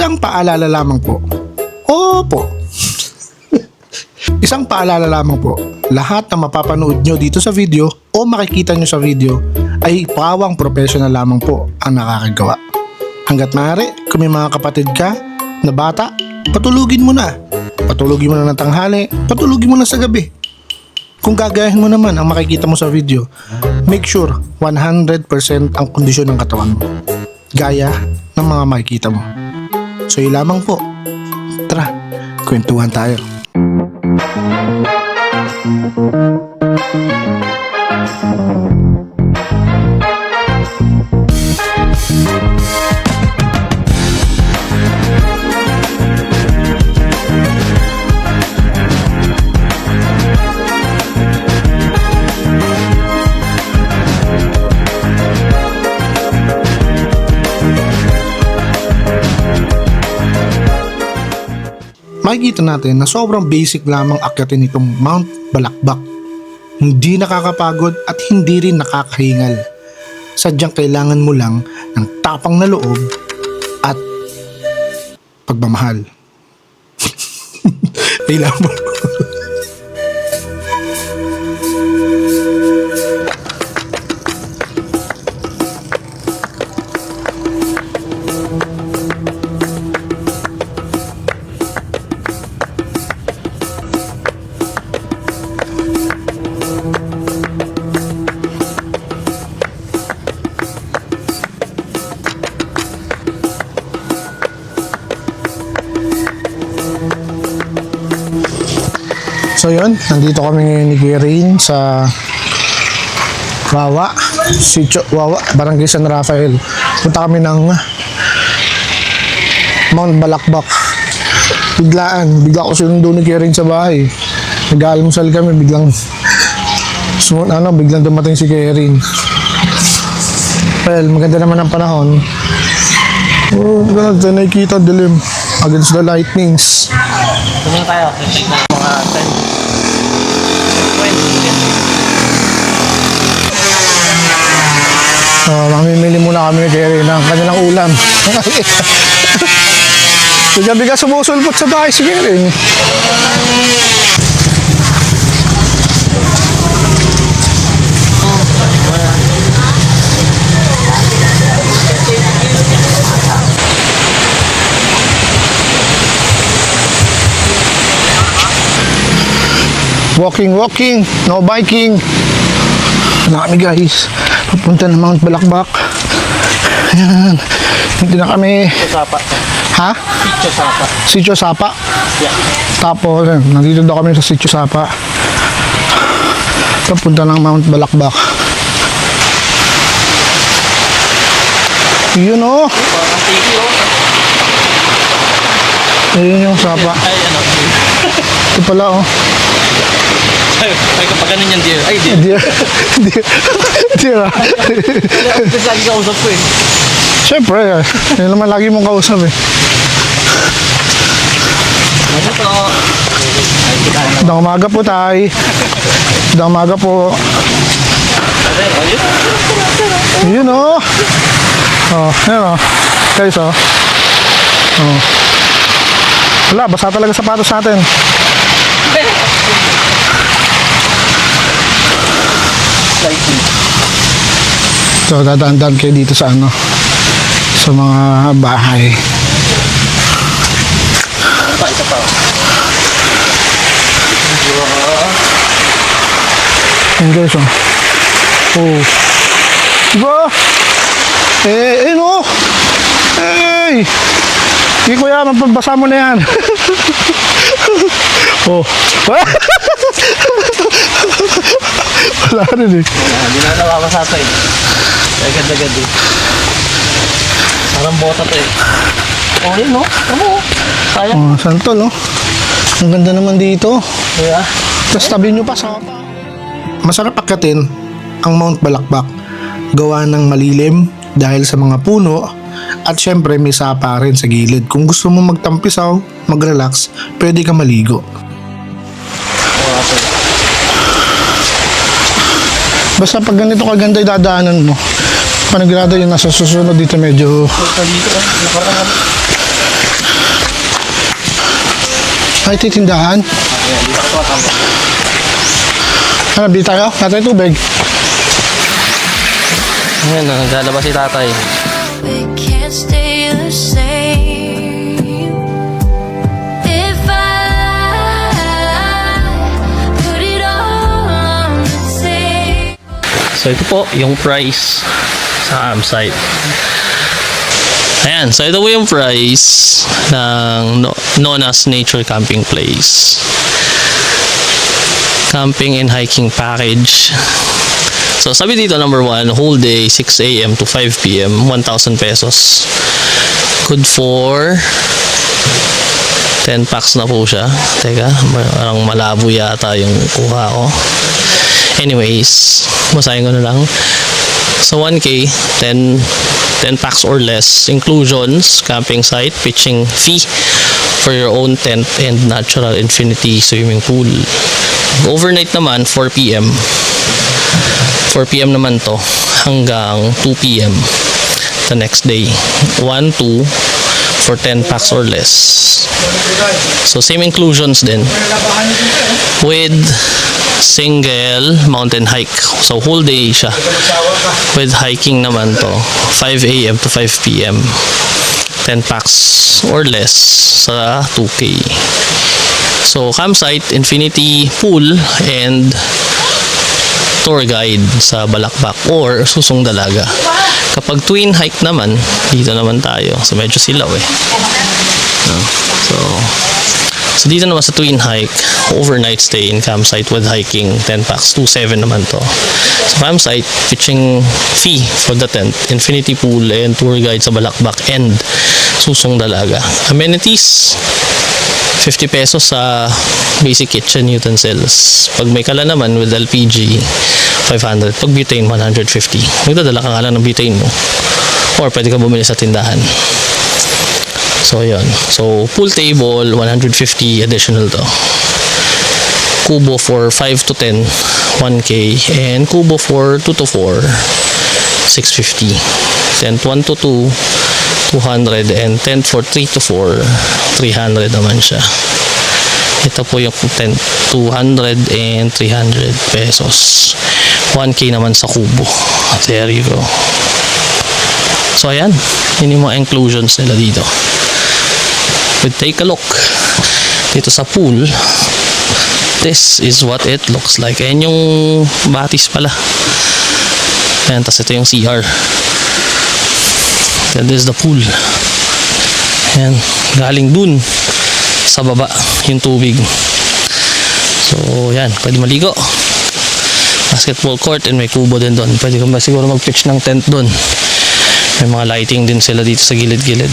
Isang paalala lamang po. Opo. Isang paalala lamang po. Lahat na mapapanood nyo dito sa video o makikita nyo sa video ay pawang professional lamang po ang nakakagawa. Hanggat maaari, kung may mga kapatid ka na bata, patulugin mo na. Patulugin mo na ng tanghali, patulugin mo na sa gabi. Kung gagayahin mo naman ang makikita mo sa video, make sure 100% ang kondisyon ng katawan mo. Gaya ng mga makikita mo. So yun lamang po. Tara, kwentuhan tayo. Makikita natin na sobrang basic lamang akyatin itong Mount Balakbak. Hindi nakakapagod at hindi rin nakakahingal. Sadyang kailangan mo lang ng tapang na loob at pagmamahal. kailangan mo. So yun, nandito kami ngayon ni Kirin sa Wawa, Sitio Wawa, Barangay San Rafael. Punta kami ng Mount Balakbak. Biglaan, bigla ko sinundo ni Kirin sa bahay. Nag-aalmusal kami, biglang sumun, ano, biglang dumating si Kirin. Well, maganda naman ang panahon. Oh, maganda, nakikita dilim against the lightnings. Tumingin tayo. Mga 10. 20. Oh, mamimili muna kami kay Rin ng kanilang ulam. Biga-biga sumusulpot sa bahay si Karen. Walking, walking, no biking. Wala kami guys. Papunta ng Mount Balakbak. Ayan. Hindi na kami. Sapa. Ha? Picture sapa. Sitio Sapa. Yeah. Tapos, nandito daw kami sa Sitio Sapa. Papunta ng Mount Balakbak. Yun oh. Parang TV oh. Ayun yung Sapa. Ano. Ito pala oh. Ay, ay kapag ganun yan dear. Ay dear. Dear. Dear. Dear ah. Kasi lagi ka usap ko eh. Siyempre, eh. Yun naman lagi mong kausap eh. Ano to? Magandang umaga po, tay. Magandang umaga po. Yun oh. Oh, yun oh. Guys oh. Oh. Wala, basa talaga sapatos natin. So, dadaan-daan kayo dito sa ano, sa mga bahay. Pa, isa pa. Yan guys oh. Oh. Diba? Eh, eh no. Hey! Hindi ko yan, mapabasa mo na yan. oh. Wala rin eh. Ah, Hindi na nakakasa to eh. Ay, ganda-ganda eh. Parang bota to eh. Oh, yun no? Ano? Sayang. Oh, saan to, no? Ang ganda naman dito. Kaya, Tapos tabi nyo pa sa... Masarap akyatin ang Mount Balakbak. Gawa ng malilim dahil sa mga puno at syempre may sapa rin sa gilid. Kung gusto mo magtampisaw, mag-relax, pwede ka maligo. Basta pag ganito kaganda dadaanan mo, panagrada yun nasa susunod dito medyo... Ay, titindahan. Ano, bili tayo? Tatay tubig. Ayan na, si tatay. We can't stay the same. So ito po yung price sa campsite. Ayan, so ito po yung price ng no- Nona's Nature Camping Place. Camping and hiking package. So sabi dito number one, whole day 6 a.m. to 5 p.m. 1,000 pesos. Good for 10 packs na po siya. Teka, parang malabo yata yung kuha ko. Anyways, basahin ko na lang. So 1K, 10, 10 packs or less. Inclusions, camping site, pitching fee for your own tent and natural infinity swimming pool. Overnight naman, 4 p.m. 4 p.m. naman to hanggang 2 p.m. the next day. 1, 2 for 10 packs or less. So same inclusions din with single mountain hike. So whole day siya. With hiking naman to 5 a.m. to 5 p.m. 10 packs or less sa 2K. So campsite, infinity pool and tour guide sa Balakbak or Susong Dalaga. Kapag twin hike naman, dito naman tayo. So medyo silaw eh. So, so dito naman sa twin hike, overnight stay in campsite with hiking, 10 packs, 2.7 naman to. So campsite, pitching fee for the tent, infinity pool and tour guide sa Balakbak and Susong Dalaga. Amenities, 50 pesos sa basic kitchen utensils. Pag may kala naman with LPG, 500. Pag butane, 150. Magdadala ka nga lang ng butane mo. Or pwede ka bumili sa tindahan. So, yun. So, pool table, 150 additional to. Kubo for 5 to 10, 1K. And kubo for 2 to 4, 650. Tent 1 to 2, 200 and tent for 3 to 4 300 naman siya ito po yung tent 200 and 300 pesos 1k naman sa kubo there you go so ayan yun yung mga inclusions nila dito but take a look dito sa pool this is what it looks like ayan yung batis pala ayan tas ito yung CR That is the pool. Ayan, galing dun sa baba yung tubig. So, yan, pwede maligo. Basketball court and may kubo din doon. Pwede ka ba siguro mag-pitch ng tent doon. May mga lighting din sila dito sa gilid-gilid.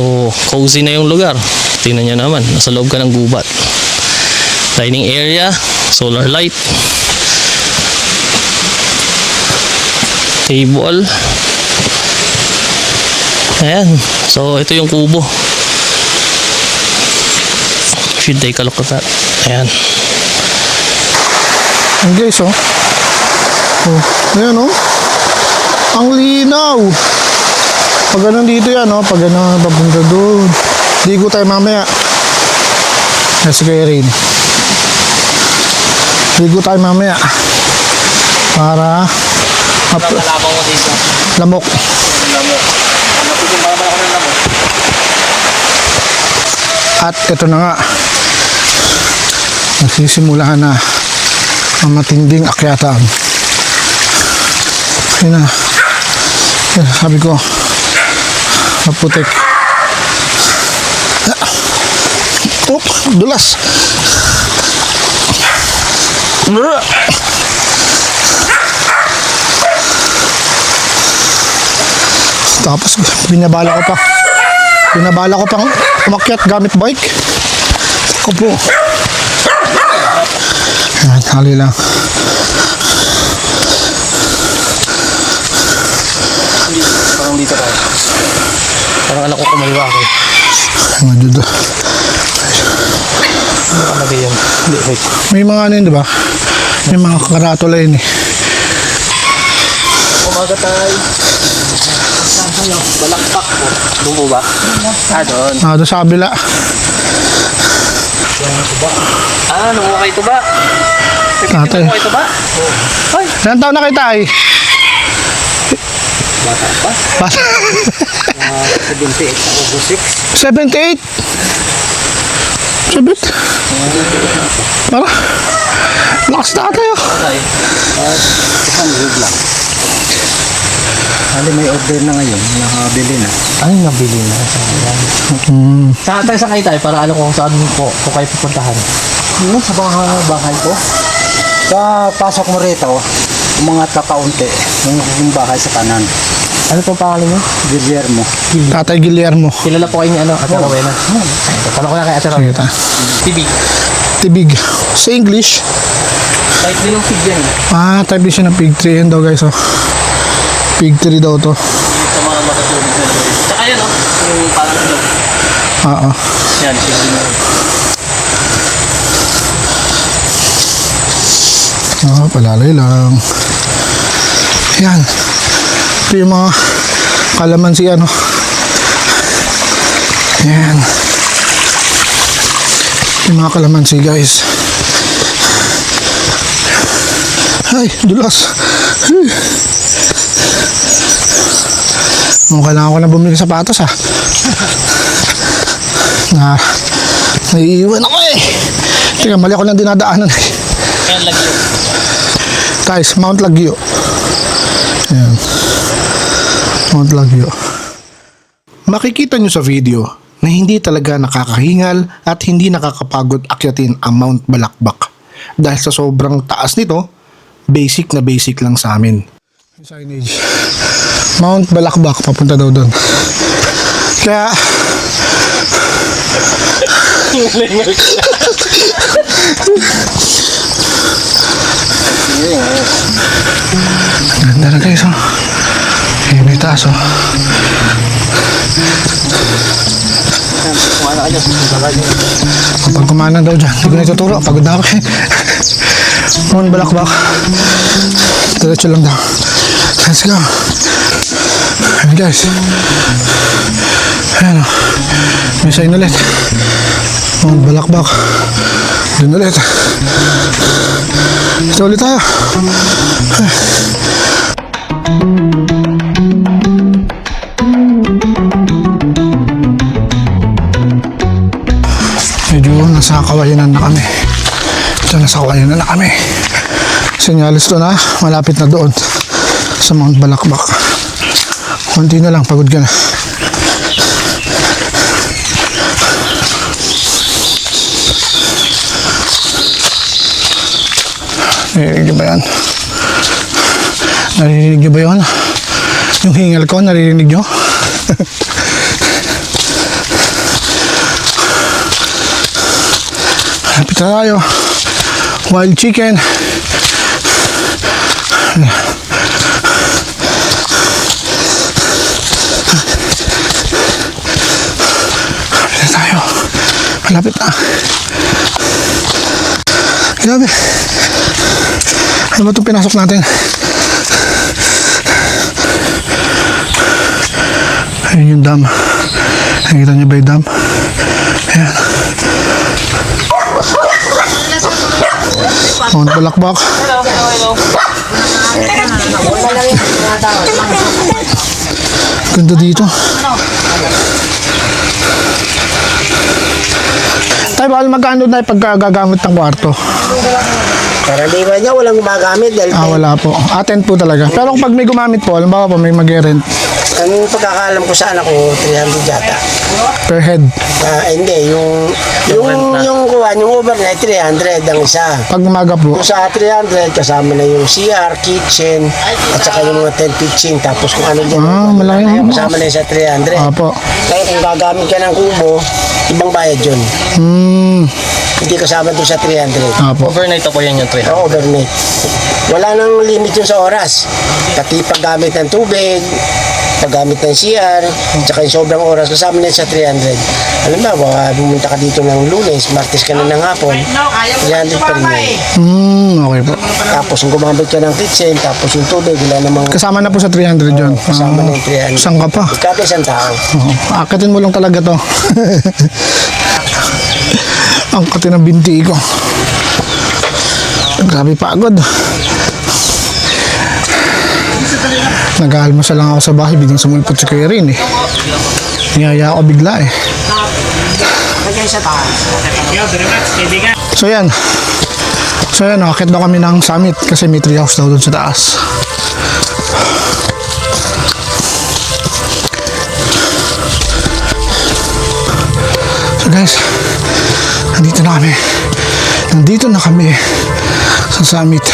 So, cozy na yung lugar. Tingnan nyo naman, nasa loob ka ng gubat. Dining area, solar light, table. Ayan. So, ito yung kubo. Should take a look at that. Ayan. Ang guys, oh. Oh, ayan, oh. Ang linaw. Pag ganun dito yan, oh. Pag ganun, papunta doon. Ligo tayo mamaya. Si Kuya Rain. Ligo tayo mamaya. Para map- Malabang mo dito. lamok. Lamok. Lamok. At ito na nga. Nagsisimula na ang matinding akyatan. Ayun na. Sabi ko, maputik. Oop, dulas. Tapos binabala ko pa. Binabala ko pang umakyat gamit bike. Ako po. Yan, lang. Parang dito tayo. Parang alam ko kumaliwa ako. Mga dudo. Nakalagay yan. Hindi, wait. May mga ano yun, di ba? May mga karatula yun eh. Umaga tayo. Ano? Balakpak po. Doon po ba? Ah, doon. Ah, doon sa kabila. Ah, nanguha kayo ito ba? Tatay. Nanguha ito ba? Ay, Ilan taon na kita ay? Bata pa. Bata. 78 ako 6. 78? Sabit. Para. Lakas na tayo. Ay, lang. Ali may order na ngayon, nakabili na. ay, nabili na. Hmm. Saan tayo sa kayo tayo para alam ko kung saan po kung kayo pupuntahan. Yun, sa bahay, bahay ko. Sa pasok mo rito, umangat ka kaunti. Yung, yung bahay sa kanan. Ano po pangalan niyo? Guillermo. Tatay Guillermo. Kilala po kayo ni ano, Ate Rowena. Tanong ko na kay Ate Sige Rowena. ta. Tibig. Tibig. Sa English. Kahit din yung pig yan. eh. Ah, type din siya ng pig tree. Yan daw guys. Oh. Pig tree daw to. Sa mga matutulog na naman. Tsaka yan, oh. Yung parang ano. Ah, ah. Yan, pig din yun. Ah, palalay lang. Yan. Ito yung mga kalamansi ano. Yan. Yung mga kalamansi guys. Ay, dulas. Ay. Mukhang kailangan ko na bumili ng sapatos ah. Na, naiiwan ako eh. Teka, mali ako lang dinadaanan eh. Yan, lagi yun. Guys, Mount Lagyo. Ayan. Mount Lagyo. Makikita nyo sa video na hindi talaga nakakahingal at hindi nakakapagod akyatin ang Mount Balakbak. Dahil sa sobrang taas nito, basic na basic lang sa amin. Signage. Mount Balakbak, papunta daw doon. Kaya, Oh. Kumana ka dyan. Kumana ka dyan. Kapag kumanan daw dyan, hindi ko na ituturo. Pagod na ako eh. Mount Balakbak. Diretso lang daw. Let's go. Ayan guys. Ayan o. May sign ulit. Mount Balakbak. Doon ulit. Ito ulit tayo. Medyo kawayanan na kami. Ito nasa kawayanan na kami. Senyalis to na, malapit na doon sa Mount Balakbak. Konti na lang, pagod ka na. Narinig niyo ba yan? Narinig niyo ba yun? Yung hingal ko, naririnig niyo? Malapit na. Wild chicken. Malapit na tayo. Malapit na. Grabe. Ano ba itong pinasok natin? Ayun yung dam. Nakikita niyo ba yung dam? Ayan. Mount Balakbak. Ganda dito. Tayo, bawal magkano na pagkagagamit ng kwarto? Karaniwan niya walang gumagamit dahil Ah, wala po. Attend po talaga. Pero kung pag may gumamit po, halimbawa po may mag-rent ang pagkakaalam ko sa anak ko 300 yata. per head. Ah, hindi, yung yung yung kuha, yung overnight 300 ang isa. Pag umaga po, Kung sa 300 kasama na yung CR, kitchen, at saka yung mga tent pitching, tapos kung ano dyan. ah, malaki na Kasama na yung sa 300. Apo. Kaya kung gagamit ka ng kubo, ibang bayad yun. Hmm, Hindi kasama doon sa 300. apo. Overnight ako yan yung 300. Oo, overnight. Wala nang limit yun sa oras. Pati paggamit ng tubig, paggamit ng CR, tsaka yung sobrang oras, kasama na sa 300. Alam mo, baka pumunta ka dito ng lunes, martes ka na ng hapon, 300 pa rin yun. Hmm, okay po. Tapos kung gumamit ka ng kitchen, tapos yung tubig, wala namang Kasama na po sa 300 yun. kasama na yung 300. Saan ka pa? Kada isang tao. Oo. Akatin mo lang talaga to. Ang kati ng binti ko. Grabe pagod. Nag-aalmasal lang ako sa bahay, biglang sumulpot si Kuya Rin eh. Niyaya ako bigla eh. So yan. So yan, akit daw kami ng summit kasi may treehouse daw doon sa taas. So guys, nandito na kami. Nandito na kami sa summit.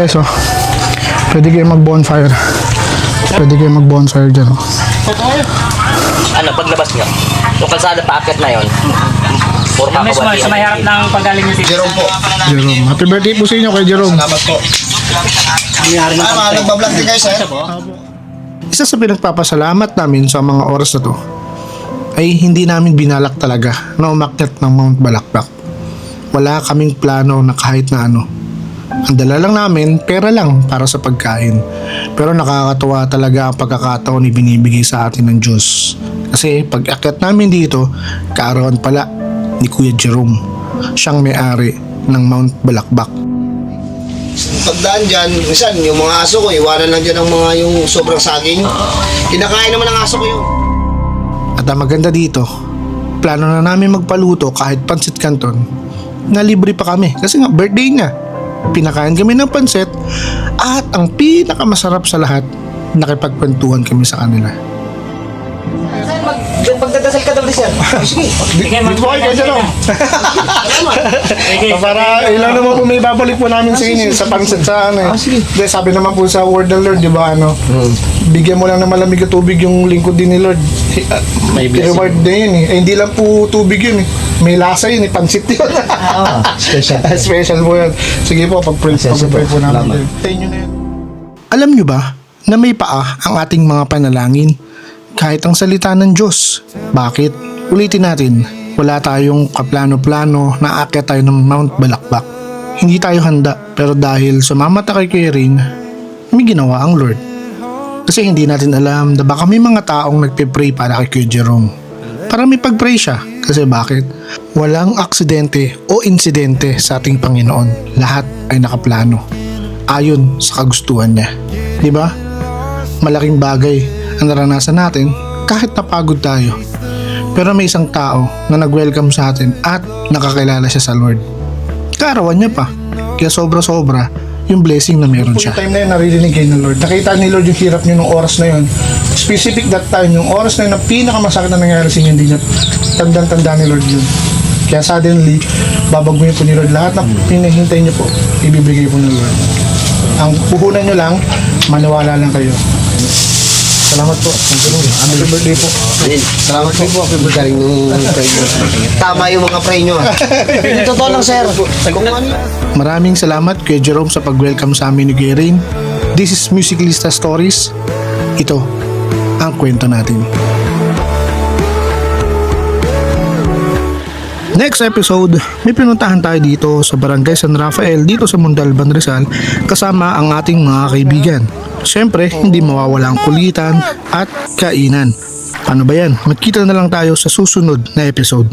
Guys, oh. Pwede kayo mag-bonfire. Pwede kayo mag-bonfire dyan, oh. ano, paglabas nyo, yung kalsada paakyat na yon, puro Mismo, kakawati. sa may harap ng pagaling ng city. Jerome. Happy birthday po sa inyo kay Jerome. Isa sa pinagpapasalamat namin sa mga oras na to ay hindi namin binalak talaga na umakyat ng Mount Balakbak. Wala kaming plano na kahit na ano. Ang dala lang namin, pera lang para sa pagkain. Pero nakakatuwa talaga ang pagkakataon ni binibigay sa atin ng Diyos. Kasi pag akyat namin dito, kaarawan pala ni Kuya Jerome. Siyang may-ari ng Mount Balakbak. pagdaan dyan, minsan yung mga aso ko, iwanan lang dyan ang mga yung sobrang saging. Kinakain naman ng aso ko yun. At ang maganda dito, plano na namin magpaluto kahit pansit canton na libre pa kami kasi nga birthday niya. Pinakain kami ng pansit at ang pinakamasarap sa lahat, nakipagkwentuhan kami sa kanila. Pagdadasal ka daw, sir. Dito po kayo, Jerome. Para ilan naman po may babalik po namin sa inyo sa pansit sa ano eh. Hindi, sabi naman po sa word ng Lord, di ba ano, bigyan mo lang ng malamig na tubig yung lingkod din ni Lord. May reward din yun eh. Eh, Hindi lang po tubig yun eh. May lasa yun eh, pansit yun. Special. Special po yun. Sige po, pag-pray pag-pray po namin. Tayo na yun. Alam nyo ba na may paa ang ating mga panalangin? Kahit ang salita ng Diyos. Bakit? Ulitin natin. Wala tayong kaplano-plano na aakyat tayo ng Mount Balakbak. Hindi tayo handa pero dahil sumama kay Erin, may ginawa ang Lord. Kasi hindi natin alam na baka may mga taong nagpe-pray para kay Kuya Jerome. Para may pag-pray siya. Kasi bakit? Walang aksidente o insidente sa ating Panginoon. Lahat ay nakaplano. Ayon sa kagustuhan niya. Di ba? Malaking bagay ang naranasan natin kahit napagod tayo. Pero may isang tao na nag-welcome sa atin at nakakilala siya sa Lord. Kaarawan niya pa. Kaya sobra-sobra yung blessing na meron siya. time na yun, naririnig kayo ng Lord. Nakita ni Lord yung hirap niyo nung oras na yun. Specific that time, yung oras na yun na pinakamasakit na nangyari sa inyo, hindi niya tandang-tanda ni Lord yun. Kaya suddenly, babaguhin po ni Lord lahat na pinahintay niyo po, ibibigay po ng Lord. Ang puhunan niyo lang, maniwala lang kayo. Salamat po. Happy birthday po. Salamat po po. Galing nung pray nyo. Tama yung mga pray nyo. ah. Totoo lang, sir. Kung ano. Maraming salamat kay Jerome sa pag-welcome sa amin ni Guerin. This is Musicalista Stories. Ito ang kwento natin. Next episode, may pinuntahan tayo dito sa Barangay San Rafael dito sa Mundalban Rizal kasama ang ating mga kaibigan. Siyempre, hindi mawawala ang kulitan at kainan. Paano ba yan? Magkita na lang tayo sa susunod na episode.